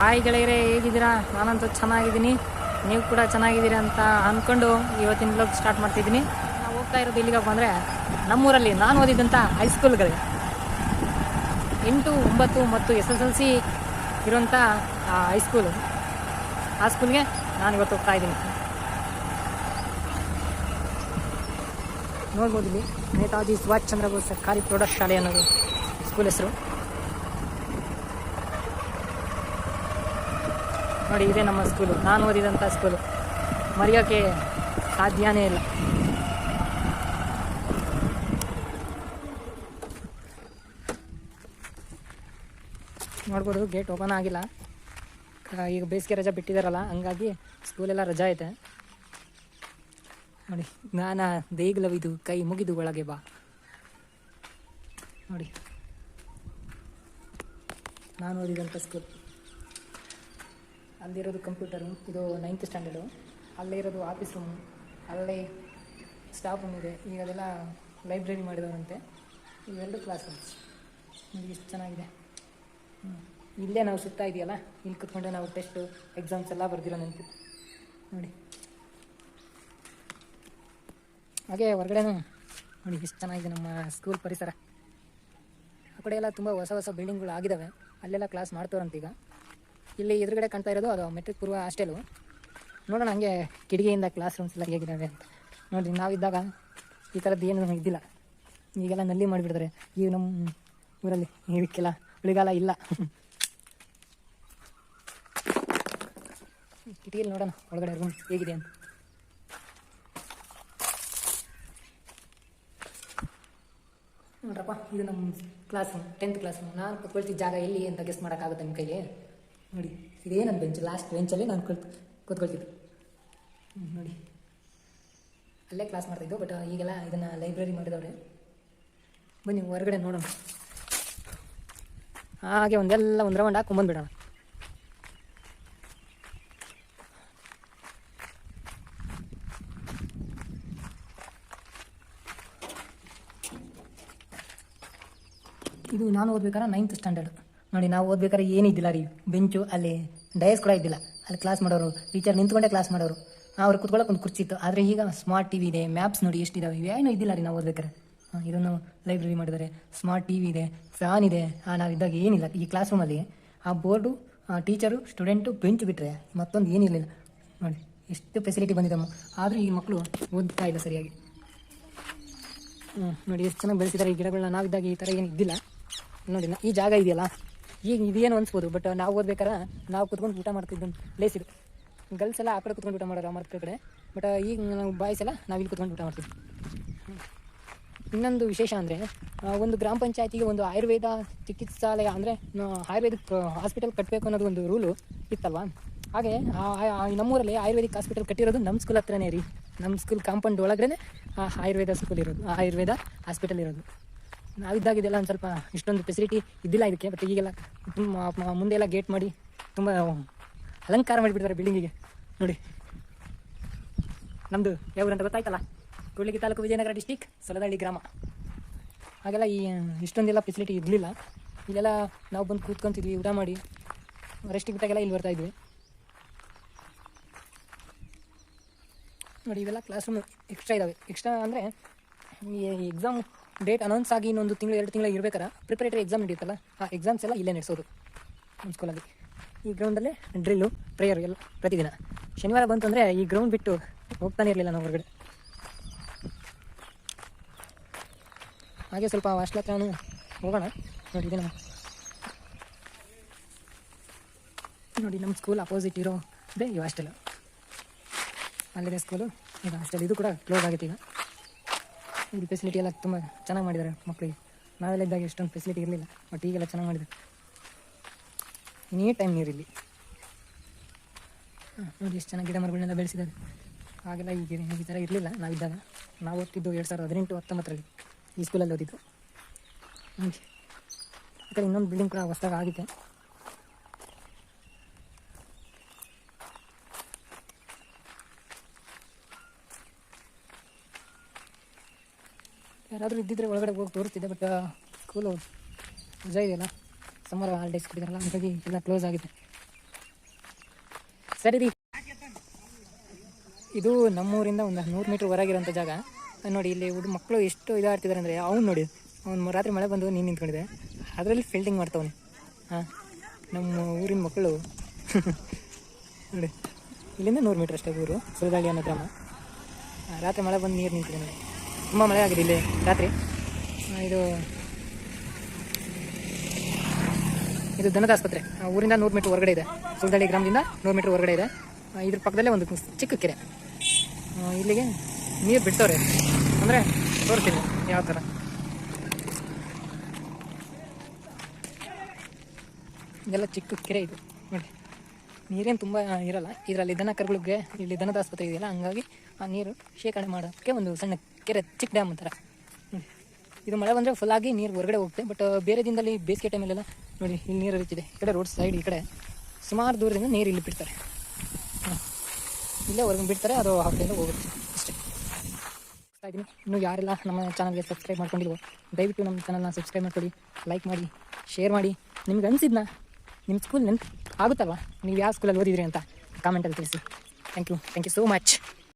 Hi ಗೆಳೆಯರೆ, ಹೇಗಿದ್ದೀರಾ? ನಾನಂತೂ ಚೆನ್ನಾಗಿದ್ದೀನಿ. ನೀವು ಕೂಡ ಚೆನ್ನಾಗಿದ್ದೀರಿ ಅಂತ ಅಂದ್ಕೊಂಡು ಇವತ್ತಿನ ಬ್ಲಾಗ್ ಸ್ಟಾರ್ಟ್ ಮಾಡ್ತಿದ್ದೀನಿ. ನಾವು ಹೋಗ್ತಾ ಇರೋದು ಇಲ್ಲಿಗಪ್ಪ ಅಂದರೆ ನಮ್ಮೂರಲ್ಲಿ ನಾನು ಓದಿದ್ದಂಥ ಹೈಸ್ಕೂಲ್ಗಳಿಗೆ ಎಂಟು, ಒಂಬತ್ತು ಮತ್ತು ಎಸ್ ಎಸ್ ಎಲ್ ಸಿ ಇರುವಂಥ ಹೈಸ್ಕೂಲು ಆ ಸ್ಕೂಲ್ಗೆ ನಾನು ಇವತ್ತು ಹೋಗ್ತಾ ಇದ್ದೀನಿ. ನೋಡ್ಬೋದು ಇಲ್ಲಿ ನೇತಾಜಿ ಸುಭಾಷ್ ಚಂದ್ರ ಬೋಸ್ ಸರ್ಕಾರಿ ಪ್ರೌಢಶಾಲೆ ಅನ್ನೋದು ಸ್ಕೂಲ್ ಹೆಸರು. ನೋಡಿ, ಇದೇ ನಮ್ಮ ಸ್ಕೂಲು. ನಾನು ಓದಿದಂಥ ಸ್ಕೂಲು. ಮರೆಯೋಕ್ಕೆ ಸಾಧ್ಯನೇ ಇಲ್ಲ. ನೋಡ್ಬೋದು ಗೇಟ್ ಓಪನ್ ಆಗಿಲ್ಲ. ಈಗ ಬೇಸಿಗೆ ರಜಾ ಬಿಟ್ಟಿದ್ದಾರಲ್ಲ ಹಂಗಾಗಿ ಸ್ಕೂಲೆಲ್ಲ ರಜಾ ಐತೆ. ನೋಡಿ, ಜ್ಞಾನ, ದೇಗ್ಲವಿದು, ಕೈ ಮುಗಿದು ಒಳಗೆ ಬಾ. ನೋಡಿ. ನಾನು ಓದಿದಂಥ ಸ್ಕೂಲ್. ಅಲ್ಲಿರೋದು ಕಂಪ್ಯೂಟರು ಇದು ನೈನ್ತ್ ಸ್ಟ್ಯಾಂಡರ್ಡು ಅಲ್ಲೇ ಇರೋದು ಆಫೀಸ್ ರೂಮು ಅಲ್ಲೇ ಸ್ಟಾಫ್ ರೂಮ್ ಇದೆ. ಈಗ ಅದೆಲ್ಲ ಲೈಬ್ರರಿ ಮಾಡಿದವರಂತೆ. ಇವೆರಡು ಕ್ಲಾಸ್ ರೂಮ್ಸ್ ಎಷ್ಟು ಚೆನ್ನಾಗಿದೆ. ಹ್ಞೂ ಇಲ್ಲೇ ನಾವು ಸುತ್ತಾ ಇದೆಯಲ್ಲ, ಇಲ್ಲಿ ಕುತ್ಕೊಂಡೆ ನಾವು ಟೆಸ್ಟು ಎಕ್ಸಾಮ್ಸ್ ಎಲ್ಲ ಬರ್ದಿರೋ ನೆನಪು. ನೋಡಿ. ಹಾಗೆ ಹೊರಗಡೆನೂ ನೋಡಿ ಎಷ್ಟು ಚೆನ್ನಾಗಿದೆ ನಮ್ಮ ಸ್ಕೂಲ್ ಪರಿಸರ. ಆ ಕಡೆ ಎಲ್ಲ ತುಂಬ ಹೊಸ ಹೊಸ ಬಿಲ್ಡಿಂಗ್ಗಳು ಆಗಿದ್ದಾವೆ ಅಲ್ಲೆಲ್ಲ ಕ್ಲಾಸ್ ಮಾಡ್ತವ್ರಂತ ಈಗ. ಇಲ್ಲಿ ಎದುರುಗಡೆ ಕಾಣ್ತಾ ಇರೋದು ಅದು ಮೆಟ್ರಿಕ್ ಪೂರ್ವ ಹಾಸ್ಟೆಲು ನೋಡೋಣ ಹಂಗೆ ಕಿಟಕಿಯಿಂದ ಕ್ಲಾಸ್ ರೂಮ್ಸ್ ಎಲ್ಲ ಹೇಗಿದ್ದಾವೆ ಅಂತ. ನೋಡಿರಿ ನಾವಿದ್ದಾಗ ಈ ಥರದ್ದು ಏನು ಇದ್ದಿಲ್ಲ. ಈಗೆಲ್ಲ ನಲ್ಲಿ ಮಾಡಿಬಿಡ್ತಾರೆ. ಈಗ ನಮ್ಮ ಊರಲ್ಲಿ ಇದಕ್ಕೆಲ್ಲ ಉಳಿಗಾಲ ಇಲ್ಲ. ಕಿಟಕಿಯಲ್ಲಿ ನೋಡೋಣ ಒಳಗಡೆ ರೂಮ್ ಹೇಗಿದೆ ಅಂತ. ನೋಡ್ರಪ್ಪ, ಇದು ನಮ್ಮ class room tenth class room ನಾನು ಕೂತ್ಕೊಳ್ತಿದ್ದ ಜಾಗ ಎಲ್ಲಿ ಅಂತ ಗೆಸ್ ಮಾಡೋಕ್ಕಾಗುತ್ತೆ ನಿಮ್ಮ ಕೈಗೆ? ನೋಡಿ, ಇದೇ ನನ್ನ ಬೆಂಚ್ ಲಾಸ್ಟ್ ಬೆಂಚಲ್ಲಿ ನಾನು ಕಲ್ತು ಕೂತ್ಕೊಳ್ತಿದ್ದೆ. ನೋಡಿ. ಅಲ್ಲೇ ಕ್ಲಾಸ್ ಮಾಡ್ತಿದ್ದು ಬಟ್ ಈಗೆಲ್ಲ ಇದನ್ನು ಲೈಬ್ರರಿ ಮಾಡಿದವ್ರೆ. ಬನ್ನಿ, ಹೊರಗಡೆ ನೋಡೋಣ. ಹಾಗೆ ಒಂದೆಲ್ಲ ಒಂದು ರೌಂಡ್ ಹಾಕೊಂಬಂದ್ಬಿಡೋಣ ಇದು ನಾನು ಓದ್ಬೇಕಾದ್ರೆ ನೈನ್ತ್ ಸ್ಟ್ಯಾಂಡರ್ಡ್ ನೋಡಿ, ನಾವು ಓದ್ಬೇಕಾದ್ರೆ ಏನಿದ್ದಿಲ್ಲ ರೀ. ಬೆಂಚು, ಅಲ್ಲಿ ಡಯಸ್ ಕೂಡ ಇದ್ದಿಲ್ಲ. ಅಲ್ಲಿ ಕ್ಲಾಸ್ ಮಾಡೋರು ಟೀಚರ್ ನಿಂತ್ಕೊಂಡೇ ಕ್ಲಾಸ್ ಮಾಡೋರು. ಅವ್ರು ಕುತ್ಕೊಳ್ಳೋಕೆ ಒಂದು ಕುರ್ಚಿ ಇತ್ತು. ಆದರೆ ಈಗ ಸ್ಮಾರ್ಟ್ ಟಿ ವಿ ಇದೆ ಮ್ಯಾಪ್ಸ್ ನೋಡಿ ಎಷ್ಟಿದಾವೆ ಇವೇನು ಇದ್ದಿಲ್ಲ ರೀ ನಾವು ಓದ್ಬೇಕಾರೆ ಇದನ್ನು ಲೈಬ್ರರಿ ಮಾಡಿದ್ದಾರೆ. ಸ್ಮಾರ್ಟ್ ಟಿ ವಿ ಇದೆ. ಫ್ಯಾನ್ ಇದೆ ನಾವಿದ್ದಾಗ ಏನಿಲ್ಲ. ಈ ಕ್ಲಾಸ್ ರೂಮಲ್ಲಿ ಆ ಬೋರ್ಡು ಟೀಚರು ಸ್ಟೂಡೆಂಟು ಬೆಂಚ್ ಬಿಟ್ಟರೆ ಮತ್ತೊಂದು ಏನಿರಲಿಲ್ಲ ನೋಡಿ, ಎಷ್ಟು ಫೆಸಿಲಿಟಿ ಬಂದಿದೆ ಆದರೂ ಈ ಮಕ್ಕಳು ಓದ್ತಾ ಇಲ್ಲ ಸರಿಯಾಗಿ. ನೋಡಿ, ಎಷ್ಟು ಚೆನ್ನಾಗಿ ಬೆಳೆಸಿದ್ದಾರೆ ಈ ಗಿಡಗಳನ್ನ. ನಾವಿದ್ದಾಗ ಈ ಥರ ಏನು ಇದ್ದಿಲ್ಲ. ನೋಡಿ ಈ ಜಾಗ ಇದೆಯಲ್ಲ? ಈಗ ಇದೇನು ಅನ್ಸ್ಬೋದು ಬಟ್ ನಾವು ಓದ್ಬೇಕಾರೆ ನಾವು ಕುತ್ಕೊಂಡು ಊಟ ಮಾಡ್ತಿದ್ದು. ಪ್ಲೇಸ್ ಇದು. ಗರ್ಲ್ಸ್ ಎಲ್ಲ ಆ ಕಡೆ ಕುತ್ಕೊಂಡು ಊಟ ಮಾಡೋರು ಮರ್ತ ಕಡೆ. ಬಟ್ ಈಗ ನಾವು ಬಾಯ್ಸ್ ಎಲ್ಲ ನಾವು ಇಲ್ಲಿ ಕುತ್ಕೊಂಡು ಊಟ ಮಾಡ್ತೀವಿ. ಇನ್ನೊಂದು ವಿಶೇಷ ಅಂದರೆ ಒಂದು ಗ್ರಾಮ ಪಂಚಾಯತಿಗೆ ಒಂದು ಆಯುರ್ವೇದ ಚಿಕಿತ್ಸಾಲಯ ಅಂದರೆ ಆಯುರ್ವೇದಿಕ್ ಹಾಸ್ಪಿಟಲ್ ಕಟ್ಟಬೇಕು ಅನ್ನೋದು ಒಂದು ರೂಲು ಇತ್ತಲ್ವಾ? ಹಾಗೆ ನಮ್ಮೂರಲ್ಲಿ ಆಯುರ್ವೇದಿಕ್ ಹಾಸ್ಪಿಟಲ್ ಕಟ್ಟಿರೋದು ನಮ್ಮ ಸ್ಕೂಲ್ ಹತ್ರನೇ ರೀ. ನಮ್ಮ ಸ್ಕೂಲ್ ಕಾಂಪೌಂಡ್ ಒಳಗಡೆ ಆಯುರ್ವೇದ ಸ್ಕೂಲ್ ಇರೋದು, ಆಯುರ್ವೇದ ಹಾಸ್ಪಿಟಲ್ ಇರೋದು. ನಾವಿದ್ದಾಗ ಇದೆಲ್ಲ ಒಂದು ಸ್ವಲ್ಪ ಇಷ್ಟೊಂದು ಫೆಸಿಲಿಟಿ ಇದ್ದಿಲ್ಲ ಇದಕ್ಕೆ ಬಟ್ ಈಗೆಲ್ಲ ಮುಂದೆ ಎಲ್ಲ ಗೇಟ್ ಮಾಡಿ ತುಂಬ ಅಲಂಕಾರ ಮಾಡಿಬಿಡ್ತಾರೆ ಬಿಲ್ಡಿಂಗಿಗೆ ನೋಡಿ. ನಮ್ಮದು ಯಾವ ಅಂತ ಗೊತ್ತಾಯ್ತಲ್ಲ? ಕೂಡ್ಲಿಗಿ ತಾಲೂಕು ವಿಜಯನಗರ ಡಿಸ್ಟಿಕ್ ಸೊಲದಹಳ್ಳಿ ಗ್ರಾಮ. ಹಾಗೆಲ್ಲ ಈ ಇಷ್ಟೊಂದೆಲ್ಲ ಫೆಸಿಲಿಟಿ ಇರಲಿಲ್ಲ. ಇಲ್ಲೆಲ್ಲ ನಾವು ಬಂದು ಕೂತ್ಕೊತಿದ್ವಿ, ಊಟ ಮಾಡಿ. ರೆಸ್ಟಿಗೆ ಬಿಟ್ಟಾಗೆಲ್ಲ ಇಲ್ಲಿ ಬರ್ತಾ ಇದ್ವಿ. ನೋಡಿ, ಇವೆಲ್ಲ ಕ್ಲಾಸ್ ರೂಮ್ ಎಕ್ಸ್ಟ್ರಾ ಇದ್ದಾವೆ ಎಕ್ಸ್ಟ್ರಾ ಅಂದರೆ ಈ ಎಕ್ಸಾಮ್ ಡೇಟ್ ಅನೌನ್ಸ್ ಆಗಿ ಇನ್ನೊಂದು ತಿಂಗಳು, ಎರಡು ತಿಂಗಳು ಇರ್ಬೇಕಾರೆ ಪ್ರಿಪರೇಟರಿ ಎಕ್ಸಾಮ್ ನಡೆಯುತ್ತಲ್ಲ ಆ ಎಕ್ಸಾಮ್ಸ್ ಎಲ್ಲ ಇಲ್ಲೇ ನಡೆಸೋದು ನಮ್ಮ ಸ್ಕೂಲಲ್ಲಿ ಈ ಗ್ರೌಂಡಲ್ಲೇ ಡ್ರಿಲ್ಲು ಪ್ರೇಯರ್ ಎಲ್ಲ ಪ್ರತಿದಿನ. ಶನಿವಾರ ಬಂತು ಅಂದರೆ ಈ ಗ್ರೌಂಡ್ ಬಿಟ್ಟು ಹೋಗ್ತಾನೆ ಇರಲಿಲ್ಲ ನಾವು ಹೊರಗಡೆ. ಹಾಗೆ ಸ್ವಲ್ಪ ಹಾಸ್ಟೆಲ್ ಹತ್ರನೂ ಹೋಗೋಣ. ನೋಡಿ ನಮ್ಮ ನೋಡಿ, ನಮ್ಮ ಸ್ಕೂಲ್ ಅಪೋಸಿಟ್ ಇರೋ ಇದೆ ಈ ಹಾಸ್ಟೆಲ್ ಅಲ್ಲಿದೆ ಸ್ಕೂಲು ಈಗ ಹಾಸ್ಟೆಲ್ ಇದು ಕೂಡ ಕ್ಲೋಸ್ ಆಗುತ್ತೆ ಈಗ. ಇಲ್ಲಿ ಫೆಸಿಲಿಟಿ ಎಲ್ಲ ತುಂಬ ಚೆನ್ನಾಗಿ ಮಾಡಿದ್ದಾರೆ ಮಕ್ಕಳಿಗೆ ನಾವೆಲ್ಲ ಇದ್ದಾಗ ಎಷ್ಟೊಂದು ಫೆಸಿಲಿಟಿ ಇರಲಿಲ್ಲ ಬಟ್ ಈಗೆಲ್ಲ ಚೆನ್ನಾಗಿ ಮಾಡಿದ್ದಾರೆ ನೀ ಟೈಮ್ ನೀರಿಲ್ಲಿ ನೋಡಿ ಎಷ್ಟು ಚೆನ್ನಾಗಿ ಗಿಡ ಮರಗಳನ್ನೆಲ್ಲ ಬೆಳೆಸಿದ್ದಾರೆ ಹಾಗೆಲ್ಲ ಈಗ ಈ ಥರ ಇರಲಿಲ್ಲ ನಾವಿದ್ದಾಗ ನಾವು ಓದ್ತಿದ್ದು ಎರಡು ಸಾವಿರದ ಹದಿನೆಂಟು, ಹತ್ತೊಂಬತ್ತರಲ್ಲಿ ಈ ಸ್ಕೂಲಲ್ಲಿ ಓದಿದ್ದು. ಹಾಗೆ. ಇನ್ನೊಂದು ಬಿಲ್ಡಿಂಗ್ ಕೂಡ ಹೊಸ್ದಾಗ ಆಗಿದೆ ಯಾರಾದರೂ ಇದ್ದಿದ್ರೆ ಒಳಗಡೆ ಹೋಗಿ ತೋರಿಸ್ತಿದ್ದೆ ಬಟ್ ಸ್ಕೂಲು ರಜಾ ಇದೆಯಲ್ಲ ಸಮ್ಮರ್ ಹಾಲಿಡೇಸ್ ಕೊಟ್ಟಿದ್ದಾರಲ್ಲ, ಹಾಗಾಗಿ ಎಲ್ಲ ಕ್ಲೋಸ್ ಆಗಿದೆ. ಸರಿ ರೀ. ಇದು ನಮ್ಮೂರಿಂದ ಒಂದು ನೂರು ಮೀಟ್ರ್ ಹೊರಗಿರೋಂಥ ಜಾಗ. ನೋಡಿ, ಇಲ್ಲಿ ಹುಡು ಮಕ್ಕಳು ಎಷ್ಟು ಇದಾಡ್ತಿದ್ದಾರೆ ಅಂದರೆ, ಅವ್ನು ನೋಡಿ, ಅವ್ನು ರಾತ್ರಿ ಮಳೆ ಬಂದು ನೀನು ನಿಂತ್ಕೊಂಡಿದೆ. ಅದರಲ್ಲಿ ಫೀಲ್ಡಿಂಗ್ ಮಾಡ್ತವನು. ಹಾಂ, ನಮ್ಮ ಊರಿನ ಮಕ್ಕಳು ನೋಡಿ, ಇಲ್ಲಿಂದ ನೂರು ಮೀಟ್ರ್ ಅಷ್ಟೇ ಊರು ಸುರದಾಳಿ ಅನ್ನೋ ಗ್ರಾಮ. ರಾತ್ರಿ ಮಳೆ ಬಂದು ನೀರು ನಿಂತಿದೆ ನೋಡಿ ತುಂಬ ಮಳೆ ಆಗಿದೆ ಇಲ್ಲಿ ರಾತ್ರಿ. ಇದು ಇದು ದನದ ಆಸ್ಪತ್ರೆ. ಊರಿಂದ ನೂರು ಮೀಟ್ರ್ ಹೊರಗಡೆ ಇದೆ. ಸುಲ್ದಳ್ಳಿ ಗ್ರಾಮದಿಂದ ನೂರು ಮೀಟ್ರ್ ಹೊರಗಡೆ ಇದೆ. ಇದ್ರ ಪಕ್ಕದಲ್ಲೇ ಒಂದು ಚಿಕ್ಕ ಕೆರೆ. ಇಲ್ಲಿಗೆ ನೀರು ಬಿಡ್ತವ್ರೆ. ಅಂದರೆ ತೋರಿಸ್ತೀನಿ ಯಾವ ಥರ ಇದೆಲ್ಲ ಚಿಕ್ಕ ಕೆರೆ ಇದು. ನೋಡಿ. ನೀರೇನು ತುಂಬ ಇರಲ್ಲ. ಇದರಲ್ಲಿ ದನ ಕರುಗಳಿಗೆ ಇಲ್ಲಿ ದನದ ಆಸ್ಪತ್ರೆ ಇದೆಯಲ್ಲ, ಹಂಗಾಗಿ ಆ ನೀರು ಶೇಖರಣೆ ಮಾಡೋಕ್ಕೆ ಒಂದು ಸಣ್ಣ ಕೆರೆ ಚಿಕ್ಕ ಡ್ಯಾಮ್ ನೋಡಿ. ಇದು ಮಳೆ ಬಂದರೆ ಆಗಿ ನೀರು ಹೊರಗಡೆ ಹೋಗುತ್ತೆ. ಬಟ್ ಬೇರೆ ದಿನದಲ್ಲಿ ಬೇಸಿಗೆ ಟೈಮಲ್ಲೆಲ್ಲ ನೋಡಿ, ಇಲ್ಲಿ ನೀರು ಹರಿತಿದೆ. ಈ ಕಡೆ ರೋಡ್ ಸೈಡ್ ಈ ಕಡೆ ಸುಮಾರು ದೂರದಿಂದ ನೀರು ಇಲ್ಲಿ ಬಿಡ್ತಾರೆ. ಇಲ್ಲೇ ಹೊರಗೆ ಬಿಡ್ತಾರೆ, ಅದು ಕಡೆಯಿಂದ ಹೋಗುತ್ತೆ. ಅಷ್ಟೇ. ಇದ್ದೀನಿ ಇನ್ನು ಯಾರೆಲ್ಲ ನಮ್ಮ ಚಾನಲ್ಗೆ ಸಬ್ಸ್ಕ್ರೈಬ್ ಮಾಡ್ಕೊಂಡಿಲ್ವೋ, ದಯವಿಟ್ಟು ನಮ್ಮ ಚಾನಲ್ನ ಸಬ್ಸ್ಕ್ರೈಬ್ ಮಾಡ್ಕೊಳ್ಳಿ ಲೈಕ್ ಮಾಡಿ ಶೇರ್ ಮಾಡಿ. ನಿಮ್ಗೆ ಅನಿಸಿದ್ನ ನಿಮ್ಮ ಸ್ಕೂಲ್ ನೆನ್ಪು ಆಗುತ್ತಲ್ವ? ನೀವು ಯಾವ ಸ್ಕೂಲಲ್ಲಿ ಓದಿದ್ರಿ ಅಂತ ಕಾಮೆಂಟಲ್ಲಿ ತಿಳಿಸಿ. Thank you thank you so much